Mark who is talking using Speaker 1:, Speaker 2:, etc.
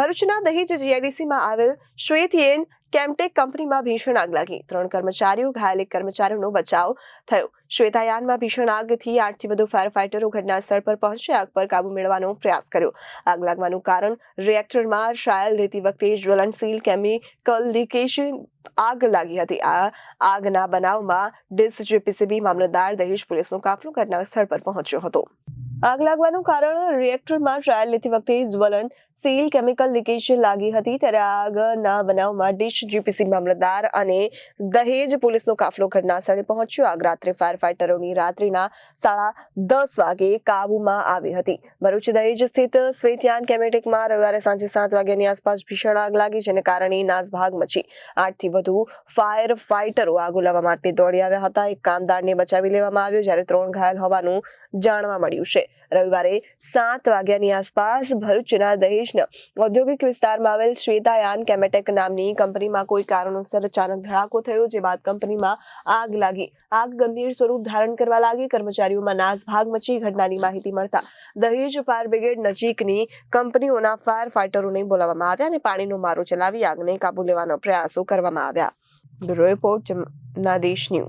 Speaker 1: ભરૂચના દહેજ જીઆઈડીસીમાં આવેલ શ્વેતયેન કેમટેક કંપનીમાં ભીષણ આગ લાગી. ત્રણ કર્મચારીઓ ઘાયલ, એક કર્મચારીનો બચાવ થયો. શ્વેતાયાનમાં ભીષણ આગથી આઠથી વધુ ફાયર ફાઇટરો ઘટના સ્થળ પર પહોંચી આગ પર કાબુ મેળવવાનો પ્રયાસ કર્યો. આગ લાગવાનું કારણ રિએક્ટરમાં ટ્રાયલ રહેતી વખતે જ્વલનશીલ કેમિકલ લીકેજ આગ લાગી હતી. આ આગના બનાવમાં ડિસ જેપીસીબી મામલતદાર દહેજ પોલીસનો કાફલો ઘટના સ્થળ પર પહોંચ્યો હતો. આગ લાગવાનું કારણ રિએક્ટરમાં ટ્રાયલ લેતી વખતે જ્વલન સીલ કેમિકલ લીકેજ લાગી હતી ત્યારે આગના બનાવમાં ડીશ જીપીસી મામલતદાર અને દહેજ પોલીસનો કાફલો ઘટના સ્થળે પહોંચ્યો. આગ રાત્રે ફાયર ફાઇટરોની રાત્રિના સાડા દસ વાગે કાબુમાં આવી હતી. ભરૂચ દહેજ સ્થિત શ્વેતયાન કેમેટેકમાં રવિવારે સાંજે સાત વાગ્યાની આસપાસ ભીષણ આગ લાગી, જેને કારણે નાસભાગ મચી આઠથી વધુ ફાયર ફાઇટરો આગ ઓલાવવા માટે દોડી આવ્યા હતા. એક કામદારને બચાવી લેવામાં આવ્યો, જ્યારે ત્રણ ઘાયલ હોવાનું જાણવા મળ્યું છે. રવિવારે સાત વાગ્યાની આસપાસ ભરૂચના દહેજના ઔદ્યોગિક વિસ્તારમાં આવેલ શ્વેતાયાન કેમેટેક નામની કંપનીમાં કોઈ કારણોસર અચાનક ધડાકો થયો જે બાદ કંપનીમાં આગ લાગી. આગ ગંભીર સ્વરૂપ ધારણ કરવા લાગી. કર્મચારીઓમાં નાસભાગ મચી ઘટનાની માહિતી મળતા દહેજ ફાયર બ્રિગેડ નજીકની કંપનીઓના ફાયર ફાઈટરોને બોલાવવામાં આવ્યા અને પાણીનો મારો ચલાવી આગને કાબુ લેવાનો પ્રયાસો કરવામાં આવ્યા. Bureau report, Jamnadesh news.